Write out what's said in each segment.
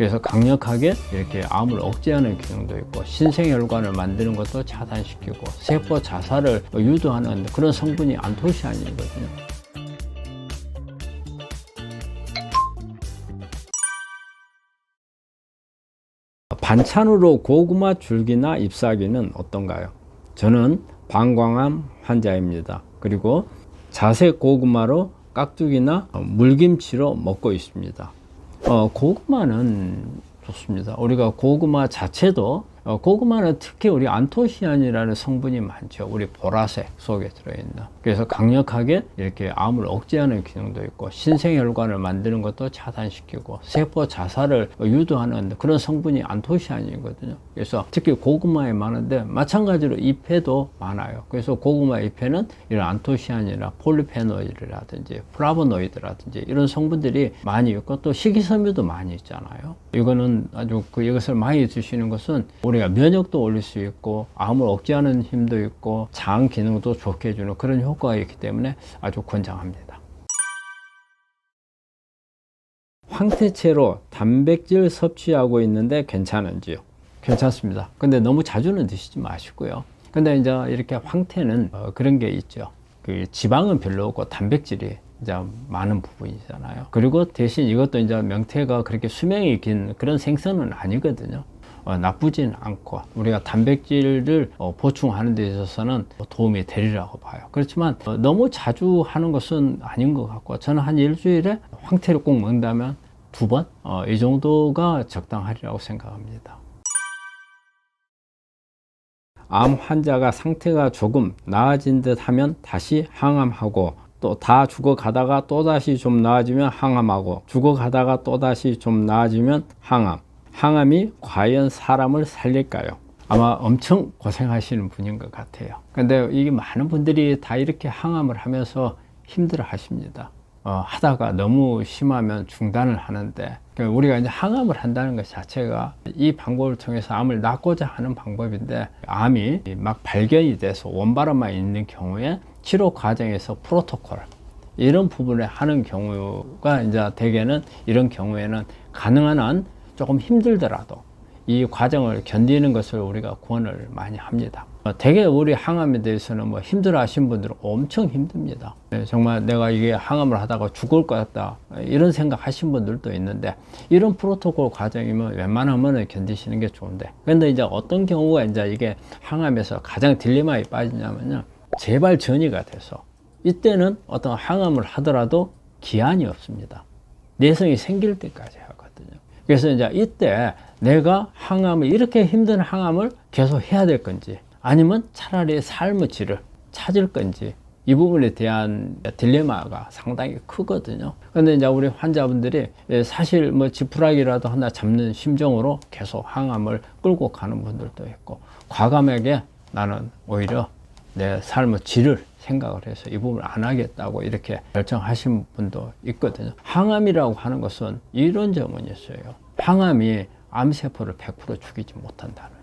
그래서 강력하게 이렇게 암을 억제하는 기능도 있고 신생혈관을 만드는 것도 차단시키고 세포 자살을 유도하는 그런 성분이 안토시아닌이거든요. 반찬으로 고구마 줄기나 잎사귀는 어떤가요? 저는 방광암 환자입니다. 그리고 자색 고구마로 깍두기나 물김치로 먹고 있습니다. 어, 고구마는 좋습니다. 우리가 고구마 자체도 어, 고구마는 특히 우리 안토시안이라는 성분이 많죠. 우리 보라색 속에 들어있는. 그래서 강력하게 이렇게 암을 억제하는 기능도 있고 신생혈관을 만드는 것도 차단시키고 세포 자살을 유도하는 그런 성분이 안토시안이거든요. 그래서 특히 고구마에 많은데 마찬가지로 잎에도 많아요. 그래서 고구마 잎에는 이런 안토시안이나 폴리페놀이라든지 플라보노이드라든지 이런 성분들이 많이 있고 또 식이섬유도 많이 있잖아요. 이거는 아주 그 이것을 많이 드시는 것은 우리가 면역도 올릴 수 있고 암을 억제하는 힘도 있고 장 기능도 좋게 해주는 그런 효과가 있기 때문에 아주 권장합니다. 황태채로 단백질 섭취하고 있는데 괜찮은지요? 괜찮습니다. 근데 너무 자주는 드시지 마시고요. 근데 이제 이렇게 황태는 어, 그런 게 있죠. 그 지방은 별로 없고 단백질이 이제 많은 부분이잖아요. 그리고 대신 이것도 이제 명태가 그렇게 수명이 긴 그런 생선은 아니거든요. 어, 나쁘진 않고 우리가 단백질을 어, 보충하는 데 있어서는 도움이 되리라고 봐요. 그렇지만 어, 너무 자주 하는 것은 아닌 것 같고 저는 한 일주일에 황태를 꼭 먹는다면 두 번? 어, 이 정도가 적당하리라고 생각합니다. 암 환자가 상태가 조금 나아진 듯 하면 다시 항암하고 또 다 죽어가다가 또다시 좀 나아지면 항암하고 죽어가다가 또다시 좀 나아지면 항암 항암이 과연 사람을 살릴까요? 아마 엄청 고생하시는 분인 것 같아요. 근데 이게 많은 분들이 다 이렇게 항암을 하면서 힘들어 하십니다. 어, 하다가 너무 심하면 중단을 하는데 그러니까 우리가 이제 항암을 한다는 것 자체가 이 방법을 통해서 암을 낫고자 하는 방법인데 암이 막 발견이 돼서 원바람만 있는 경우에 치료 과정에서 프로토콜 이런 부분을 하는 경우가 이제 대개는 이런 경우에는 가능한 한 조금 힘들더라도 이 과정을 견디는 것을 우리가 권을 많이 합니다. 어, 대개 우리 항암에 대해서는 뭐 힘들어 하신 분들은 엄청 힘듭니다. 네, 정말 내가 이게 항암을 하다가 죽을 것 같다. 이런 생각 하신 분들도 있는데 이런 프로토콜 과정이면 웬만하면 견디시는 게 좋은데. 근데 이제 어떤 경우가 이제 이게 항암에서 가장 딜레마에 빠지냐면요. 재발 전이가 돼서 이때는 어떤 항암을 하더라도 기한이 없습니다. 내성이 생길 때까지 하거든요. 그래서 이제 이때 내가 항암을 이렇게 힘든 항암을 계속 해야 될 건지 아니면 차라리 삶의 질을 찾을 건지 이 부분에 대한 딜레마가 상당히 크거든요. 근데 이제 우리 환자분들이 사실 뭐 지푸라기라도 하나 잡는 심정으로 계속 항암을 끌고 가는 분들도 있고 과감하게 나는 오히려 내 삶의 질을 생각을 해서 이 부분을 안 하겠다고 이렇게 결정하신 분도 있거든요. 항암이라고 하는 것은 이런 점은 있어요. 항암이 암세포를 100% 죽이지 못한다는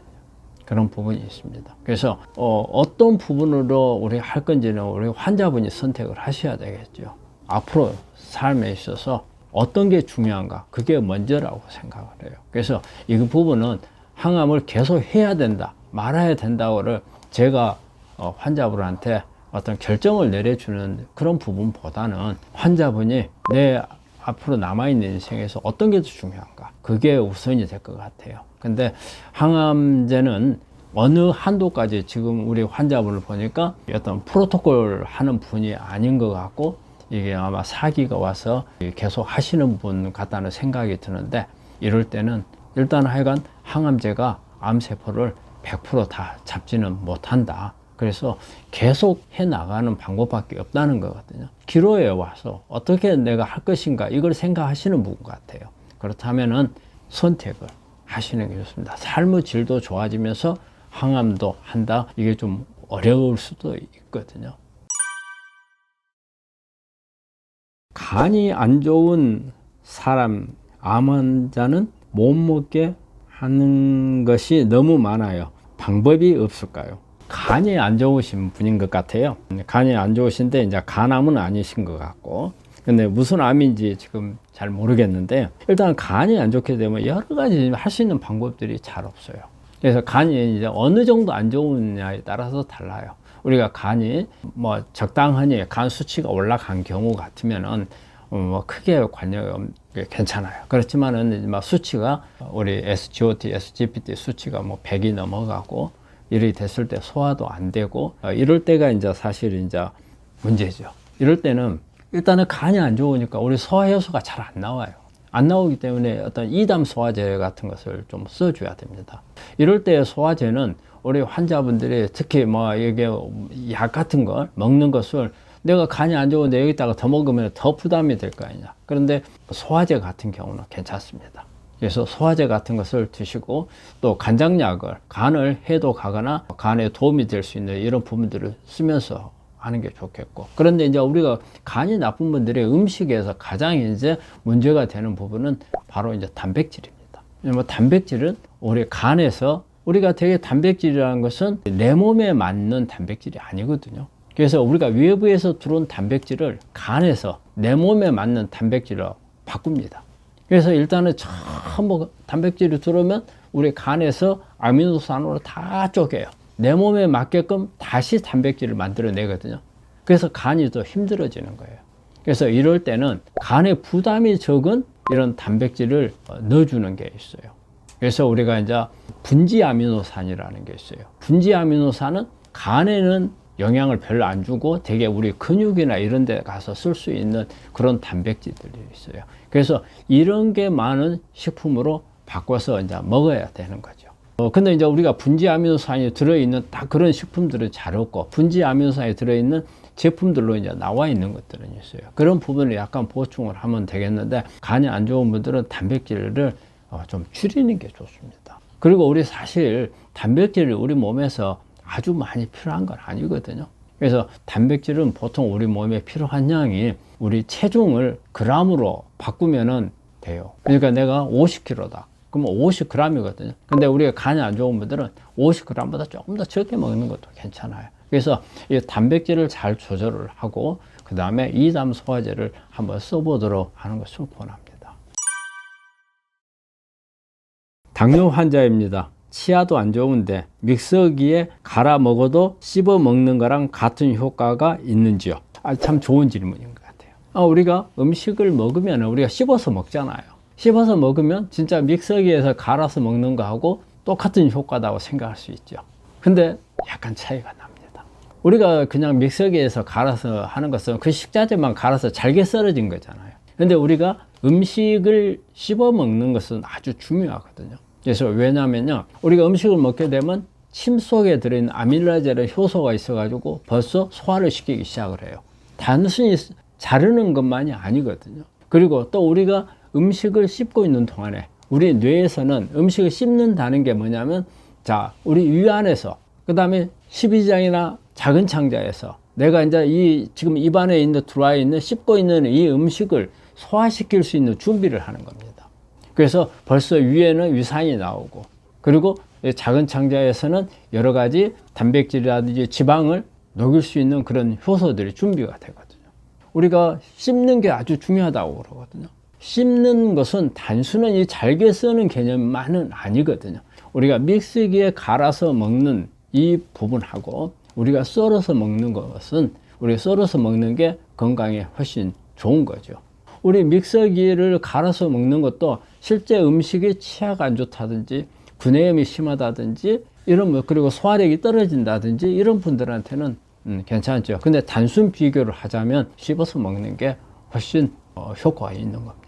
그런 부분이 있습니다. 그래서 어, 떤 부분으로 우리 할 건지는 우리 환자분이 선택을 하셔야 되겠죠. 앞으로 삶에 있어서 어떤 게 중요한가 그게 먼저라고 생각을 해요. 그래서 이 부분은 항암을 계속 해야 된다 말아야 된다고를 제가 어, 환자분한테 어떤 결정을 내려주는 그런 부분보다는 환자분이 내 앞으로 남아있는 인생에서 어떤 게 더 중요한가 그게 우선이 될 것 같아요 근데 항암제는 어느 한도까지 지금 우리 환자분을 보니까 어떤 프로토콜 하는 분이 아닌 것 같고 이게 아마 사기가 와서 계속 하시는 분 같다는 생각이 드는데 이럴 때는 일단 하여간 항암제가 암세포를 100%다 잡지는 못한다. 그래서 계속 해 나가는 방법밖에 없다는 거거든요. 기로에 와서 어떻게 내가 할 것인가 이걸 생각하시는 분 같아요. 그렇다면은 선택을 하시는 게 좋습니다. 삶의 질도 좋아지면서 항암도 한다. 이게 좀 어려울 수도 있거든요. 간이 안 좋은 사람, 암 환자는 못 먹게 하는 것이 너무 많아요. 방법이 없을까요? 간이 안 좋으신 분인 것 같아요. 간이 안 좋으신데 이제 간암은 아니신 것 같고. 근데 무슨 암인지 지금 잘 모르겠는데 일단 간이 안 좋게 되면 여러 가지 할 수 있는 방법들이 잘 없어요. 그래서 간이 이제 어느 정도 안 좋으냐에 따라서 달라요. 우리가 간이 뭐 적당하니 간 수치가 올라간 경우 같으면은 어, 뭐 크게 관여가 없- 괜찮아요. 그렇지만은 막 수치가 우리 SGOT, SGPT 수치가 뭐 100이 넘어가고 이렇게 됐을 때 소화도 안 되고 어, 이럴 때가 이제 사실 이제 문제죠. 이럴 때는 일단은 간이 안 좋으니까 우리 소화 효소가 잘 안 나와요. 안 나오기 때문에 어떤 이담 소화제 같은 것을 좀 써줘야 됩니다. 이럴 때 소화제는 우리 환자분들이 특히 뭐 이게 약 같은 걸 먹는 것을 내가 간이 안 좋은데 여기다가 더 먹으면 더 부담이 될 거 아니냐. 그런데 소화제 같은 경우는 괜찮습니다. 그래서 소화제 같은 것을 드시고 또 간장약을 간을 해독하거나 간에 도움이 될 수 있는 이런 부분들을 쓰면서 하는 게 좋겠고 그런데 이제 우리가 간이 나쁜 분들의 음식에서 가장 이제 문제가 되는 부분은 바로 이제 단백질입니다. 뭐 단백질은 우리 간에서 우리가 되게 단백질이라는 것은 내 몸에 맞는 단백질이 아니거든요. 그래서 우리가 외부에서 들어온 단백질을 간에서 내 몸에 맞는 단백질로 바꿉니다. 그래서 일단은 전부 단백질이 들어오면 우리 간에서 아미노산으로 다 쪼개요. 내 몸에 맞게끔 다시 단백질을 만들어내거든요. 그래서 간이 더 힘들어지는 거예요. 그래서 이럴 때는 간에 부담이 적은 이런 단백질을 어, 넣어주는 게 있어요. 그래서 우리가 이제 분지 아미노산이라는 게 있어요. 분지 아미노산은 간에는 영향을 별로 안 주고 되게 우리 근육이나 이런 데 가서 쓸 수 있는 그런 단백질들이 있어요. 그래서 이런 게 많은 식품으로 바꿔서 이제 먹어야 되는 거죠. 어, 근데 이제 우리가 분지 아미노산이 들어있는 딱 그런 식품들은 잘 없고 분지 아미노산이 들어있는 제품들로 이제 나와 있는 것들은 있어요. 그런 부분을 약간 보충을 하면 되겠는데 간이 안 좋은 분들은 단백질을 어, 좀 줄이는 게 좋습니다. 그리고 우리 사실 단백질을 우리 몸에서 아주 많이 필요한 건 아니거든요. 그래서 단백질은 보통 우리 몸에 필요한 양이 우리 체중을 그람으로 바꾸면은 돼요. 그러니까 내가 50kg다. 그러면 50g이거든요. 근데 우리가 간이 안 좋은 분들은 50g보다 조금 더 적게 먹는 것도 괜찮아요. 그래서 이 단백질을 잘 조절을 하고 그 다음에 이담 소화제를 한번 써보도록 하는 것을 권합니다. 당뇨 환자입니다. 치아도 안 좋은데 믹서기에 갈아 먹어도 씹어 먹는 거랑 같은 효과가 있는지요? 아, 참 좋은 질문인 것 같아요. 아, 우리가 음식을 먹으면 우리가 씹어서 먹잖아요. 씹어서 먹으면 진짜 믹서기에서 갈아서 먹는 거하고 똑같은 효과다고 생각할 수 있죠. 근데 약간 차이가 납니다. 우리가 그냥 믹서기에서 갈아서 하는 것은 그 식자재만 갈아서 잘게 썰어진 거잖아요. 근데 우리가 음식을 씹어 먹는 것은 아주 중요하거든요. 그래서 왜냐면요. 우리가 음식을 먹게 되면 침 속에 들어있는 아밀라제라 효소가 있어 가지고 벌써 소화를 시키기 시작을 해요. 단순히 자르는 것만이 아니거든요. 그리고 또 우리가 음식을 씹고 있는 동안에 우리 뇌에서는 음식을 씹는다는 게 뭐냐면 자, 우리 위 안에서 그 다음에 12장이나 작은 창자에서 내가 이제 이 지금 입안에 있는 들어와 있는 씹고 있는 이 음식을 소화시킬 수 있는 준비를 하는 겁니다. 그래서 벌써 위에는 위산이 나오고 그리고 이 작은 창자에서는 여러 가지 단백질이라든지 지방을 녹일 수 있는 그런 효소들이 준비가 되거든요. 우리가 씹는 게 아주 중요하다고 그러거든요. 씹는 것은 단순히 잘게 쓰는 개념만은 아니거든요. 우리가 믹스기에 갈아서 먹는 이 부분하고 우리가 썰어서 먹는 것은 우리 썰어서 먹는 게 건강에 훨씬 좋은 거죠. 우리 믹서기를 갈아서 먹는 것도 실제 음식이 치아가 안 좋다든지 구내염이 심하다든지 이런 뭐 그리고 소화력이 떨어진다든지 이런 분들한테는 음, 괜찮죠. 근데 단순 비교를 하자면 씹어서 먹는 게 훨씬 어, 효과가 있는 겁니다.